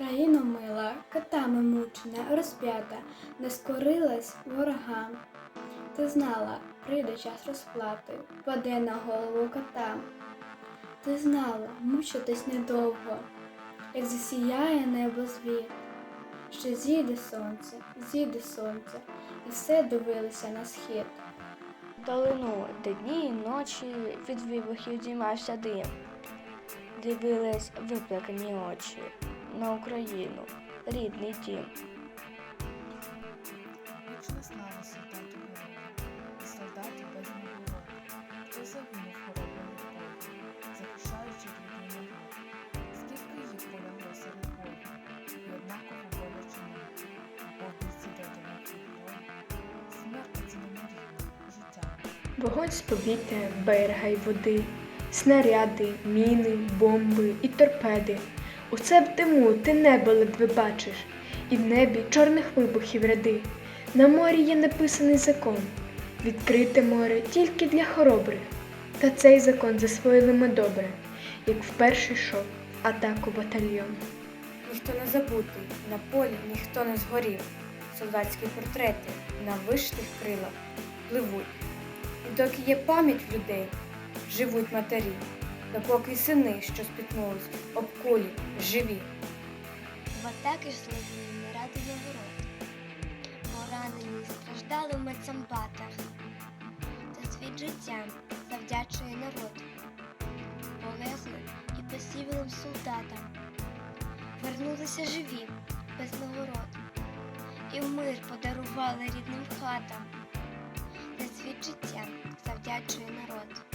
Країна мила, катами мучена, розп'ята, не скорилась ворогам. Ти знала, прийде час розплати, паде на голову катам. Ти знала, мучитись недовго, як засіяє небо звір, що зійде сонце, зійде сонце, і все дивилися на схід. Долину, де дні і ночі від вибухів діймався дим. Дивились виплакані очі на Україну, рідний дім. Вічна слава солдату герою, і солдату без нагород, хто загинув хороброю полі, захищаючи рідний народ. Скільки їх полягло серед бою, і однаково боляче мить, бо бійці додали бою. Смерть це немаріння, життя. Вогонь з повітря, берега й води, снаряди, міни, бомби і торпеди. Усе в диму ти небо ледве бачиш, і в небі чорних вибухів ряди. На морі є написаний закон. Відкрите море тільки для хоробрих. Та цей закон засвоїли ми добре, як вперше йшов атаку батальйон. Ніхто не забутий, на полі ніхто не згорів. Солдатські портрети на вишитих крилах пливуть. І доки є пам'ять в людей, живуть матері, допоки сини, що спітнулись, об кулі, живі. В атаки зловили не ради нагород. Поранені страждали в медсамбатах. За світ життя завдячує народ. Полеглим і посівілим солдатам. Вернулися живі, без нагород. І в мир подарували рідним хатам. За світ життя завдячує народ.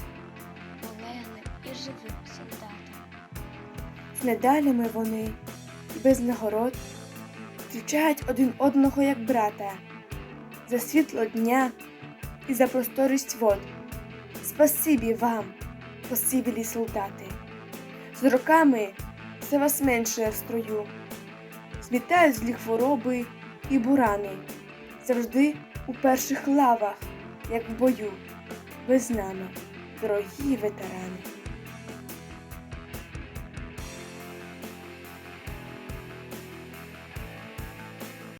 Живим солдатам. з медалями вони, без нагород, зустрічають один одного як брата, за світло дня і за просторість вод. Спасибі вам, посивілі солдати. З роками все вас менше в строю, змітають злі хвороби і бурани, завжди у перших лавах, як в бою. Ви з нами, дорогі ветерани.